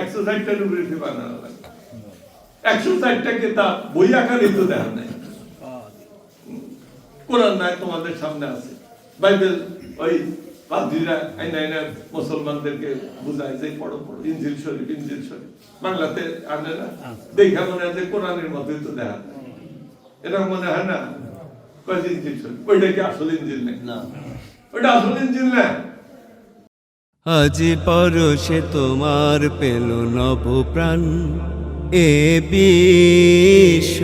একশো ষাটটার উপরে বানানো লাগে একশো ষাটটা কিতাব বই আকারে তো দেখা নাই। কোরআন নাই তোমাদের সামনে আছে। বাইবেল ওই পাদ্রীরা আইনা আইনা মুসলমানদেরকে বুঝায় যে পড়ো পড়ো ইঞ্জিল শরীফ ইঞ্জিল শরীফ। বাংলাতে আনে না? দেখা মনে হয় যে কোরআনের মতোই তো দেখা এটা মনে হয় না? কয় যে ইঞ্জিল শরীফ? ওইটা কি আসল ইঞ্জিল নেই? না। ওইটা আসল ইঞ্জিল না? আজ পরশে তোমার পেল নব প্রাণ এ বিশ্ব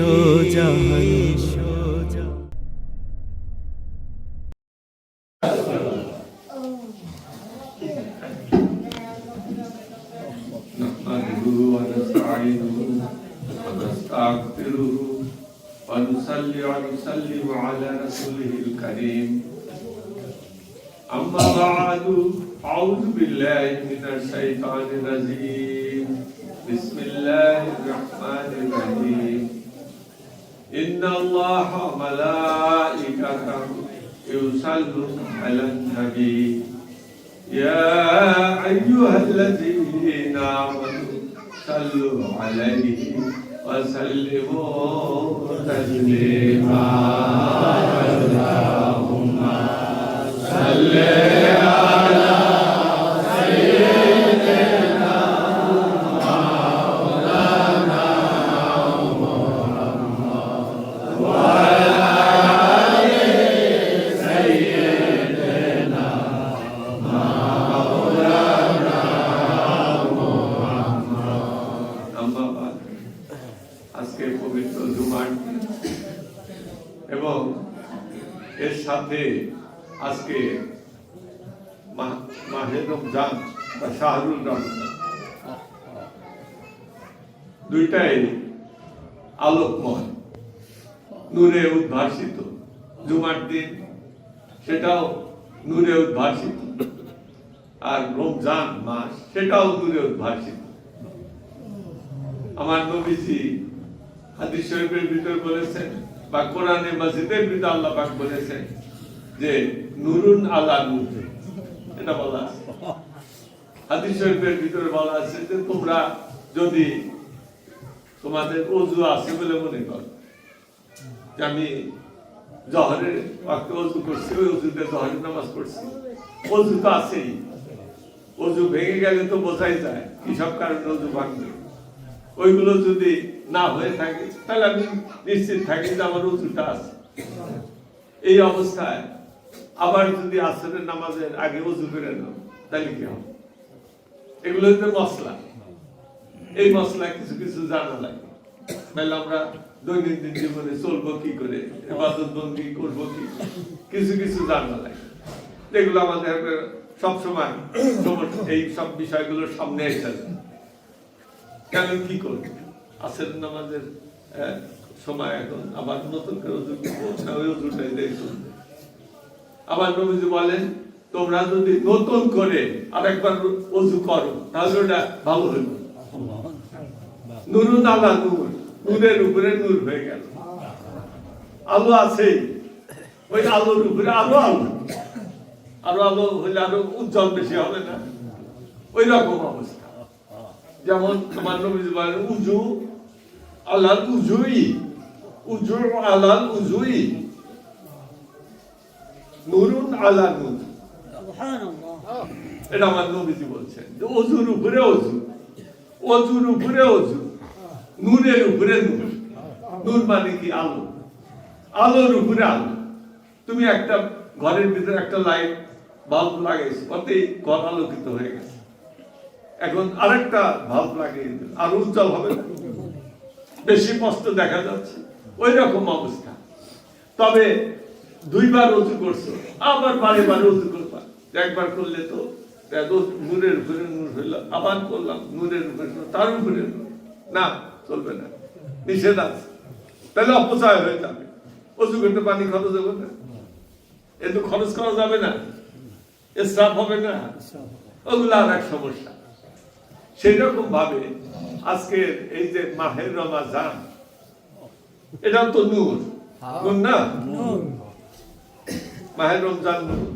بالله من الشيطان الرجيم. بسم الله الرحمن الرحيم. إن الله وملائكته يصلون على النبي. يا أيها الذين آمنوا صلوا عليه وسلموا تسليما. اللهم صل দুইটাই আলোকময়, নূরে উদ্ভাসিত। জুমার দিন সেটাও নূরে উদ্ভাসিত। আর রমজান মাস সেটাও নূরে উদ্ভাসিত। আমার নবীজি হাদিস শরীফের ভিতর বলেছেন বা কোরআনে মসজিদের ভিতর আল্লাহ পাক বলেছেন যে নুরুন আলা নূর। এটা বলা আছে। হাদিস শরীফের ভিতরে বলা আছে যে তোমরা যদি তোমাদের অজু আছে বলে মনে করো। আমি জহরের ওয়াক্তে অজু করছি, ওই অজুতে জহরের নামাজ পড়ছি। অজু তো আছেই। অজু ভেঙে গেলে তো বোঝাই যায় কি সব কারণে অজু ভাঙবে। ওইগুলো যদি না হয়ে থাকে, তাহলে আমি নিশ্চিত থাকি যে আমার উঁচুটা আছে। এই অবস্থায় আবার যদি আসরের নামাজের আগে উজু করে নাও, তাহলে কি হবে? এগুলো হচ্ছে মশলা এই মশলা কিছু কিছু জানা লাগে তাহলে আমরা দৈনন্দিন জীবনে চলবো কি করে? এবাদত বন্দি করব কি? কিছু কিছু জানা লাগে এগুলো আমাদের সবসময় এই সব বিষয়গুলোর সামনে এসে কেন কি করবে? নামাজের আহ, সময় এখন। আবার নতুন করে অজু করব, না ওই অজুটাই দিয়ে আবার নবীজি বলেন তোমরা যদি নতুন করে আরেকবার অজু করো তাহলে ওটা ভালো হইব। নুরুন আলা নূর নূরের উপরে নূর হয়ে গেল। আলো আছেই ওই আলোর উপরে আলো আলো। আরও আলো হইলে আরও উজ্জ্বল বেশি হবে না? ওই রকম অবস্থা। যেমন তোমার নবীজি বলেন উজু আলাল উজুই উজু আলাল উজুই নুরুন আলা নূর। এটা আমার নবীজি বলছেন যে অজুর উপরে অজু অজুর উপরে অজু নূরের উপরে নূর নূর মানে কি? আলো। আলোর উপরে আলো। তুমি একটা ঘরের ভিতরে একটা লাইট, বাল্ব লাগাইছো ওতেই ঘর আলোকিত হয়ে গেছে। এখন আরেকটা বাল্ব লাগিয়ে আরও উজ্জ্বল হবে বেশি স্পষ্ট দেখা যাচ্ছে। ওই রকম অবস্থা। তবে দুইবার উঁচু করছ। আবার বারে বারে উঁচু করবা। একবার করলে তো নূরের উপরে নূর হইল, আবার করলাম নূরের উপরে তার নূর। না চলবে না। নিষেধ আছে। তাহলে অপচয় হয়ে যাবে। উঁচু করতে পানি খরচ হবে না। এ তো খরচ করা যাবে না। স্টাফ হবে না। ওগুলো আর এক সমস্যা। সেই রকম ভাবে আজকে এই যে মাহের রমাজান এটা তো নূর। নূর না? মাহের রমজান নূর।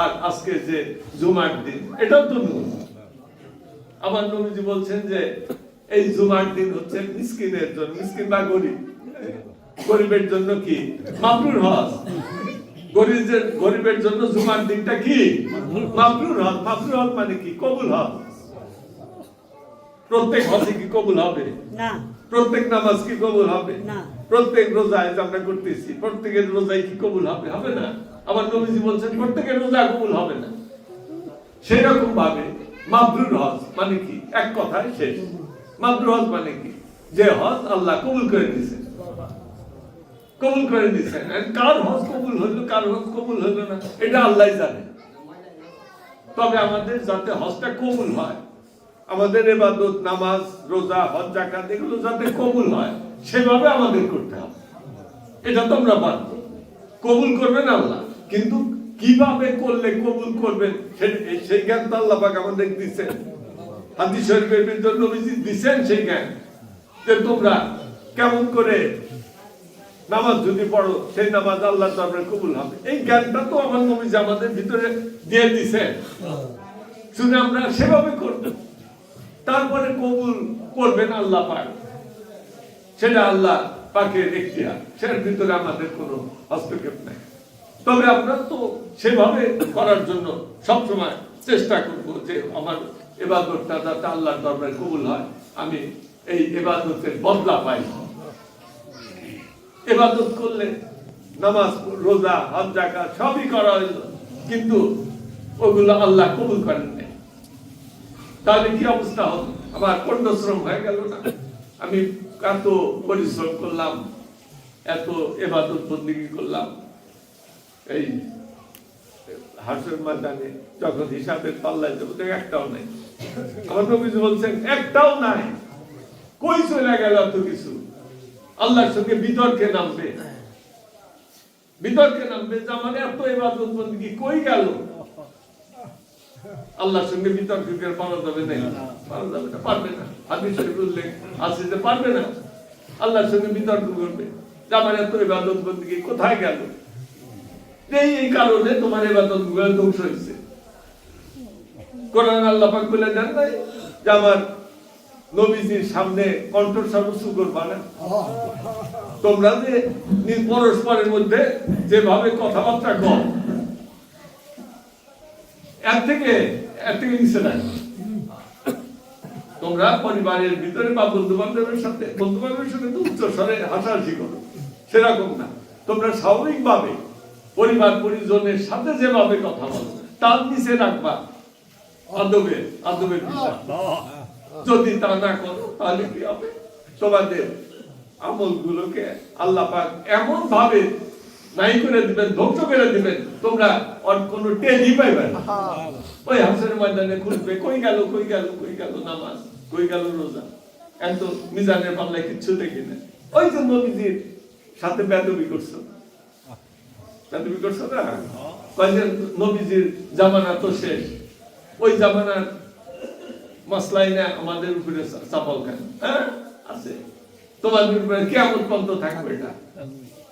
আর আজকে যে জুমার দিন এটাও তো নূর। আমার নবীজি বলছেন যে এই জুমার দিন হচ্ছে মিসকিনের জন্য মিসকিন বা গরিব? গরিবের জন্য কি? মাবরুর হজ। গরিবের গরিবের জন্য জুমার দিনটা কি? মাবরুর হজ। মাবরুর হজ মানে কি? কবুল হজ। প্রত্যেক হজে কি কবুল হবে? না। প্রত্যেক নামাজ কি কবুল হবে? না। প্রত্যেক রোজায় যে আমরা করতেছি প্রত্যেকের রোজায় কি কবুল হবে? হবে না। আমার নবীজি বলছেন প্রত্যেকের রোজা কবুল হবে না। সেই রকম ভাবে মাবরুর হজ মানে কি? এক কথায় শেষ। মাবরুর হজ মানে কি? যে হজ আল্লাহ কবুল করে দিয়েছেন কবুল করে দিয়েছেন কার হজ কবুল হলো, কার হজ কবুল হলো না, এটা আল্লাহ জানে। তবে আমাদের যাতে হজটা কবুল হয়, আমাদের এবাদত, নামাজ, রোজা, হজ জাকাত এগুলো যাতে কবুল হয়, সেভাবে আমাদের করতে হবে। এটা তোমরা পারো কবুল করবেন আল্লাহ, কিন্তু কীভাবে করলে কবুল করবেন সেই জ্ঞান তো আল্লাহ পাক আমাদের দিচ্ছেন হাদিস শরীফের ভিতর নবীজি দিচ্ছেন সেই জ্ঞান যে তোমরা কেমন করে নামাজ যদি পড়ো, সেই নামাজ আল্লাহ তাআলা কবুল হবে। এই জ্ঞানটা তো আমার নবীজি আমাদের ভিতরে দিয়ে দিছেন। শুনে আমরা সেভাবে করব। তারপরে কবুল করবেন আল্লাহ পাক। সেটা আল্লাহ পাকের এখতিয়ার সেটার ভিতরে আমাদের কোনো হস্তক্ষেপ নাই। তবে আমরা তো সেভাবে করার জন্য সবসময় চেষ্টা করব যে আমার এবাদতটা যাতে আল্লাহর দরবারে কবুল হয়, আমি এই এবাদতের বদলা পাই। এবাদত করলে নামাজ, রোজা, হজ জাকাত সবই করা হইল, কিন্তু ওগুলো আল্লাহ কবুল করেন নাই। তাহলে কি অবস্থা হবে আমার কণ্ঠশ্রম হয়ে গেল না? আমি এত পরিশ্রম করলাম, এত এবাদত বন্দিগি করলাম। এই হাসের ময়দানে যখন হিসাবের পাল্লায় যাব দেখ একটাও নাই। আমার বলছেন, একটাও নাই। কই চলে গেল এত কিছু? আল্লাহর সঙ্গে বিতর্কে নামবে। বিতর্কে নামবে এত এবাদত বন্দিগি কই গেল? আল্লাহর সঙ্গে বিতর্ক পারা যাবে না পারা যাবে না, পারবে না। হাদিস শরীফ উল্লেখ আছে যে পারবে না। আল্লাহর সঙ্গে বিতর্ক করবে যে এত ইবাদত বন্দী কোথায় গেল? এই কারণে তোমার ইবাদতগুলো ধ্বংস হয়েছে। কোরআন আল্লাহ পাক বলে দেন নাই যে আমার নবীজির সামনে করবা না তোমরা যে পরস্পরের মধ্যে যেভাবে কথাবার্তা কর, এর থেকে এর থেকে নিচে নাই। তোমরা পরিবারের ভিতরে বা বন্ধু বান্ধবের সাথে বন্ধু বান্ধবের সাথে তো উচ্চ স্বরে হাসাহাসি করো। সেরকম না। তোমরা স্বাভাবিক ভাবে পরিবার পরিজনের সাথে যেভাবে কথা বলো, তার নিচে রাখবা। আদবের আদবের যদি তা না করো তাহলে কি হবে? তোমাদের আমলগুলোকে আল্লাহ পাক এমন ভাবে নাই করে দিবেন ধ্বংস করে দিবেন তোমরা আর কোনো টেরই পাইবে না। ওই হাসের ময়দানে খুঁজবে কই গেল কই গেল কই গেল নামাজ কই গেল রোজা? এত মিজানের পাল্লায় কিচ্ছু দেখি না। ওই যে নবীজির সাথে বেদবি করছ। বেদবি করছ না? কয় যে নবীজির জামানা তো শেষ। ওই জামানার মশলাই না আমাদের উপরে চাপাল খান হ্যাঁ? আছে। তোমাদের উপরে কেমন পর্যন্ত থাকবে এটা।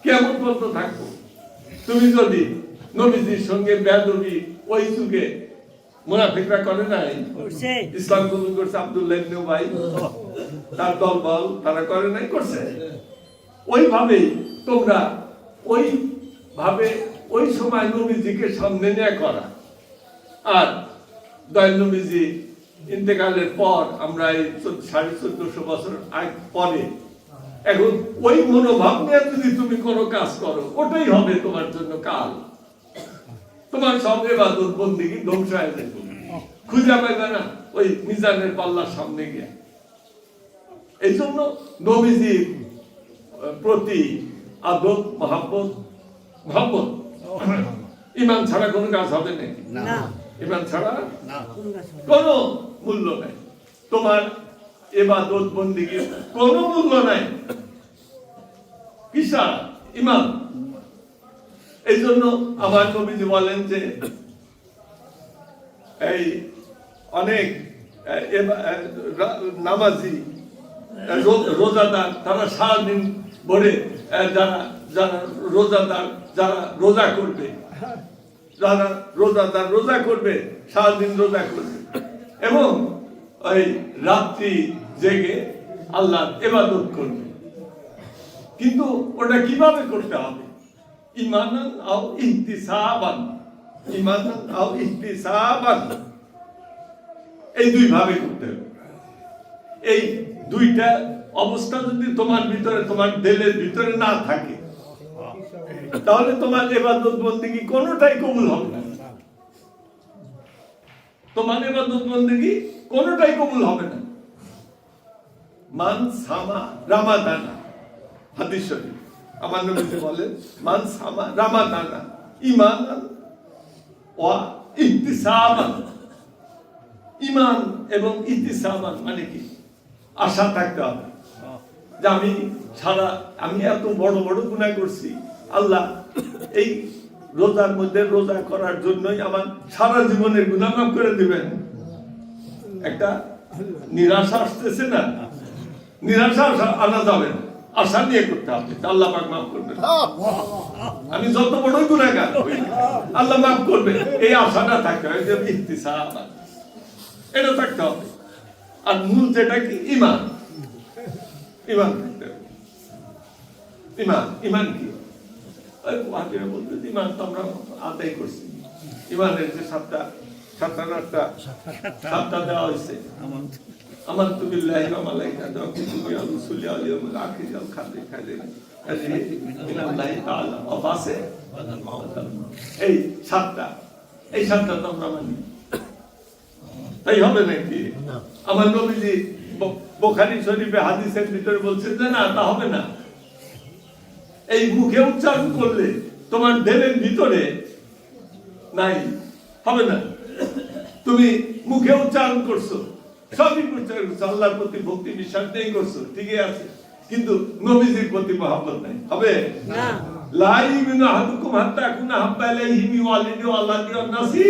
কেমন পর্যন্ত থাকব। তুমি যদি নবীজির সঙ্গে বেদবি ওই যুগে মুনাফিকরা করে নাই ইসলাম কবুল করছে আব্দুল্লাহ ইবনে ভাই তার দল বল তারা করে নাই করছে। ওইভাবেই তোমরা ওই ভাবে ওই সময় নবীজিকে সামনে নিয়ে করা। আর দয়াল নবীজি ইন্তেকালের পর আমরা এই সাড়ে চোদ্দশো বছর আগ পরে, এখন ওই মনোভাব নিয়ে যদি তুমি কোনো কাজ করো, ওটাই হবে তোমার জন্য কাল। তোমার সব এবাদত বন্দিগি ধ্বংস হয়ে যাবে। খুঁজে পাইবে না ওই মিজানের পাল্লার সামনে গিয়ে। এই জন্য নবীজির প্রতি আদব, মহাব্বত মহাব্বত, ইমান ছাড়া কোনো কাজ হবে নাকি না। ইমান ছাড়া কোন মূল্য নাই। তোমার এবাদত বন্দিগি কোনো মূল্য নাই। কিসা? ইমান। এই জন্য আমার কবিজি বলেন যে এই অনেক নামাজি রোজাদার তারা সারাদিন ভরে যারা যারা রোজাদার যারা রোজা করবে যারা রোজাদার রোজা করবে, সারাদিন রোজা করবে। এবং ওই রাত্রি জেগে আল্লাহ এবাদত করবে। কিন্তু ওটা কীভাবে করতে হবে? ইমানান আও ইহতিসাবান। ইমানান আও ইহতিসাবান। এই দুই ভাবে করতে হবে। এই দুইটা অবস্থা যদি তোমার ভিতরে, তোমার দেলের ভিতরে না থাকে তাহলে তোমার এবাদত বন্দিগি কোনোটাই কবুল হবে না? তোমার এবাদত বন্দিগি কোনোটাই কবুল হবে না? মান সামা রামাদানা, হাদিস আমার বলেন মান সামা রামাদানা ইহতিসাবান ইমান এবং ইতিসামান মানে কি? আশা থাকতে হবে। যে আমি সারা, আমি এত বড় বড় গুণা করছি আল্লাহ, এই রোজার মধ্যে রোজা করার জন্যই আমার সারা জীবনের গুণা করে দিবেন। একটা নিরাশা আসতেছে না? নিরাশা আনা যাবে আশা নিয়ে করতে হবে। আল্লাহ পাক মাফ করবেন। আমি যত বড় গুণাগার আল্লাহ মাফ করবে এই আশাটা থাকতে হবে এটা থাকতে হবে। আর মূল যেটা কি? ইমান। ইমান ইমান ইমান কি? ওই বলতে ইমান তো আমরা আদায় করছি। ইমানের যে সাতটা সাতটা আটটা? সাতটা। দেওয়া হয়েছে। আমার তো বিল্লাহি ওয়া ওয়া ইয়াউমিল আখির মিনাল্লাহি তাআলা ওয়া বাসে এই সাতটা। এই সাতটা তো আমরা মানি। তাই হবে নাকি? আমার নবীজি বোখারি শরীফে হাদিসের ভিতরে বলছেন যে না তা হবে না। এই মুখে উচ্চারণ করলে তোমার দেহের ভিতরে নাই হবে না। তুমি মুখে উচ্চারণ করছ সবই উচ্চারণ করছ আল্লাহর প্রতি ভক্তি বিশ্বাস নেই করছ ঠিকই আছে। কিন্তু নবীজির প্রতি মহাব্বত নাই হবে? না। লা ইউমিনু আহাদুকুম হাত্তা ইয়াকুনা হাব্বা ইলাইহি মিন ওয়ালিদি ওয়া আল্লাহি ওয়ান নাসি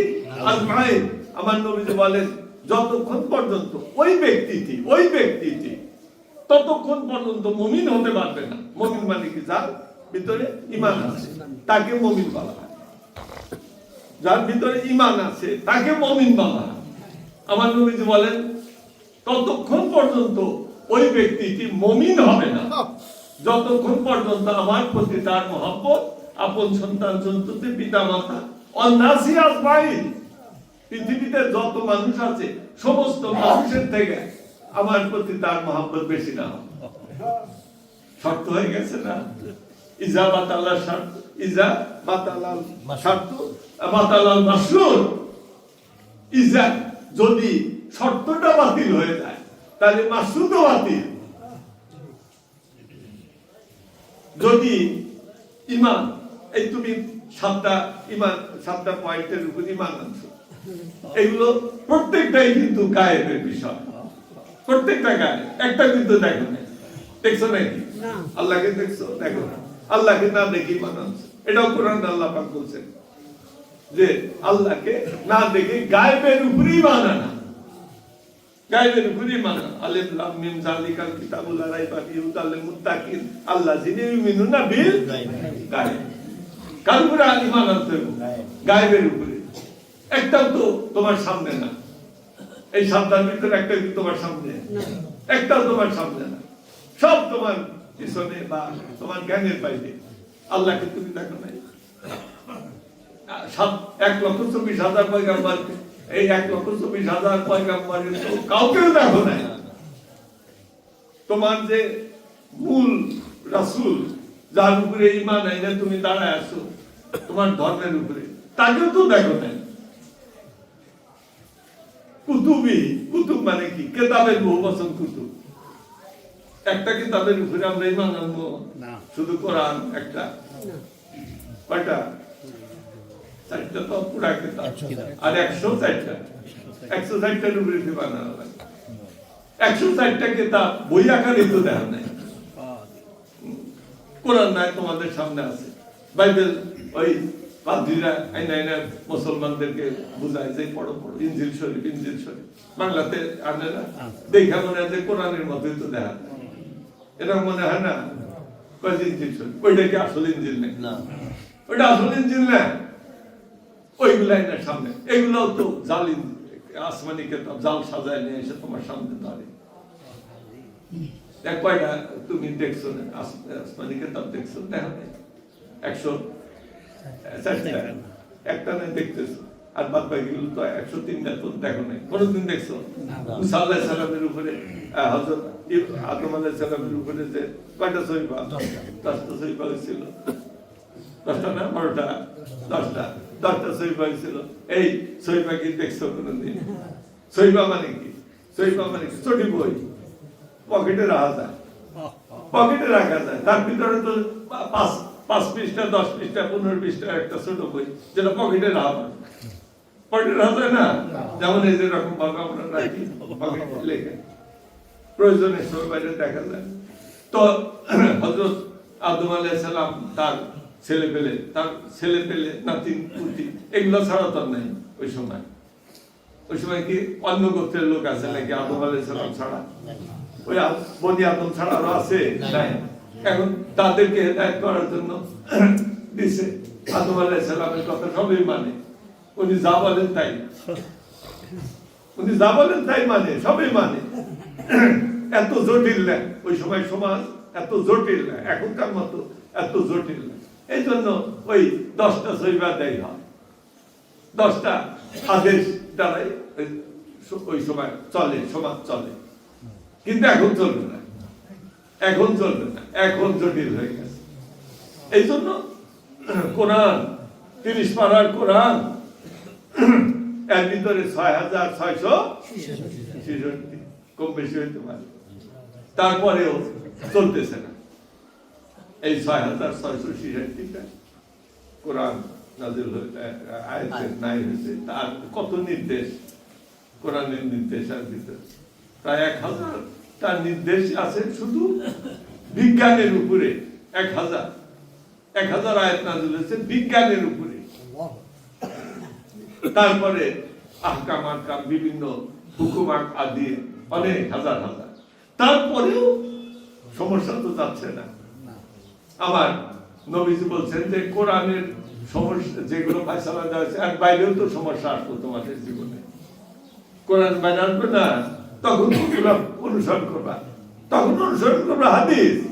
আজমাইন আমার নবীজি বলেন যতক্ষণ পর্যন্ত ওই ব্যক্তিটি ওই ব্যক্তিটি ততক্ষণ পর্যন্ত মুমিন হতে পারবে না। মুমিন মানে কি? যার ভিতরে ঈমান আছে, তাকে মুমিন বলা হয়। যার ভিতরে ঈমান আছে, তাকে মুমিন বলা হয়। আমার নবীজি বলেন, ততক্ষণ পর্যন্ত ওই ব্যক্তিটি মমিন হবে না। যতক্ষণ পর্যন্ত আমার প্রতি তার মহাব্বত, আপন সন্তান সন্ততি পিতা মাতা অন্যাসী আসবাইল পৃথিবীতে যত মানুষ আছে, সমস্ত মানুষের থেকে আমার প্রতি তার মহাব্বত বেশি না। শর্ত হয়ে গেছে না? ইজা বাতাল্লাহ শর্ত, ইজা বাতালাল শর্ত বাতালাল মাসরুর ইজা যদি শর্তটা বাতিল হয়ে যায়, তাহলে মাসুদও বাতিল। যদি ইমান, এই তুমি সাতটা ইমান, সাতটা পয়েন্টের উপর ইমান আনছো। এগুলো প্রত্যেকটাই কিন্তু গায়েবের বিষয়। প্রত্যেকটা গায়ে একটা কিন্তু দেখো না দেখছ নাকি। আল্লাহকে দেখছ? দেখো না। আল্লাহকে না দেখি এটাও কোরআন আল্লাহ পাক বলছেন যে আল্লাহকে না দেখে গায়েবের উপরই গায়েবের উপরই মানা আলিফ লাম মিম জালিকাল কিতাবুল রাইবা হুদাল মুত্তাকিন ইউমিনুনা বিল গায়েব। আনতে গায়েবের উপরে। একটাও তো তোমার সামনে না। এই সাতটার ভিতরে একটা তোমার সামনে? একটাও তোমার সামনে না। সব তোমার পিছনে বা তোমার জ্ঞানের বাইরে। আল্লাহকে তুমি দেখো নাই। সাত এক লক্ষ চব্বিশ হাজার পয়গাম্বার এই এক লক্ষ চব্বিশ হাজার পয়গাম্বারের কাউকেও দেখো নাই। তোমার যে মূল রাসূল যার উপরে ইমান এনে তুমি দাঁড়ায় আছো তোমার ধর্মের উপরে তাকেও তো দেখো নাই। কুতুবি কুতুব মানে কি? কেতাবের বহু বচন কুতুব। একটা কিতাবের উপরে আমরা ইমান আনব। শুধু কোরআন একটা। কয়টা? চারটা তো পুরা কিতাব। আর একশো চারটা। একশো চারটার উপরে বানানো লাগে একশো চারটা কিতাব বই আকারে তো দেখা নাই। কোরআন নাই তোমাদের সামনে আছে। বাইবেল ওই পাদ্রীরা আইনা আইনা মুসলমানদেরকে বুঝায় যে পড়ো পড়ো ইঞ্জিল শরীফ ইঞ্জিল শরীফ। বাংলাতে আনে না? দেখা মনে হয় যে কোরআনের মতোই তো দেখা। এটা মনে হয় না? ইঞ্জিল শরীফ? ওইটা কি আসল ইঞ্জিল নেই না। ওইটা আসল ইঞ্জিল না? ওইগুলাই না সামনে। এগুলোও তো জাল আসমানি কেতাব জাল সাজায় নিয়ে এসে তোমার সামনে এক কয়টা তুমি দেখছ আসমানি কেতাব দেখছ? দেখো নাই? একশো চারটা একটা নাই দেখতেছো। আর বাদ বাকিগুলো তো একশো তিনটা তো দেখো নাই। কোনোদিন দেখছ? মুসা আল্লাহ সালামের উপরে ইব- আদম আলাহ সালামের উপরে যে কয়টা সহিবা দশটা। সহিবা হয়েছিল দশটা না বারোটা? দশটা। দশটা সহিবা হয়েছিল এই সহিবা কি দেখছ কোনোদিন? সহিবা মানে কি? সহিবা মানে কি? ছোটি বই। পকেটে রাখা যায়। পকেটে রাখা যায়। তার ভিতরে তো পাঁচ পাঁচ পৃষ্ঠা দশ পৃষ্ঠা পনেরো পৃষ্ঠা একটা ছোট বই যেটা পকেটে রাখা পকেটে রাখা না? যেমন এই যে রকম ভাবে আমরা রাখি পকেটে লেখে। প্রয়োজনের সময় বাইরে দেখা যায় তো হজরত আদম আলাইহিস সালাম তার ছেলে পেলে তার ছেলে পেলে নাতি পুতি এগুলো ছাড়া তো আর নাই ওই সময়। ওই সময় কি অন্য গোত্রের লোক আছে নাকি আদম আলাইহিস সালাম ছাড়া? ওই বনি আদম ছাড়া আরও আছে? নাই। এখন তাদেরকে হেদায়ত করার জন্য দিছে। আদম আলাইহিস সালামের কথা সবই মানে। উনি যা বলেন তাই। উনি যা বলেন তাই মানে সবই মানে। এত জটিল না। ওই সময় সমাজ এত জটিল না। এখনকার মতো এত জটিল না। এই জন্য ওই দশটা সইবা দেয় হয়। দশটা আদেশ দ্বারাই ওই সময় চলে, সমাজ চলে। কিন্তু এখন চলবে না। এখন চলবে না, এখন জটিল হয়ে গেছে। এই জন্য কোরআন, তিরিশ পাড়ার কোরআন, এর ভিতরে ছয় হাজার ছয়শো ছেষট্টি কম বেশি হইতে পারে। তারপরেও চলতেছে না। এই ছয় হাজার ছয়শো ছেষট্টিটা কোরআন নাজিল হয়ে- নাই হয়েছে। তার কত নির্দেশ? কোরআনের নির্দেশ আর ভিতরে। প্রায় এক হাজার তার নির্দেশ আছে শুধু বিজ্ঞানের উপরে, এক হাজার। এক হাজার আয়াত নাজিল হয়েছে বিজ্ঞানের উপরে। তারপরে আহকাম আহকাম বিভিন্ন হুকুমাক আদি, অনেক হাজার হাজার। তারপরেও সমস্যা তো যাচ্ছে না। আবার নবীজি বলছেন যে, কোরআনের সমস্যা, যেগুলো ফাইসালা দেওয়া আর বাইরেও তো সমস্যা আসতো তোমাদের জীবনে। কোরআন বাইরে আসবে না? তখন অনুসরণ করবা। তখন অনুসরণ করবা হাদিস।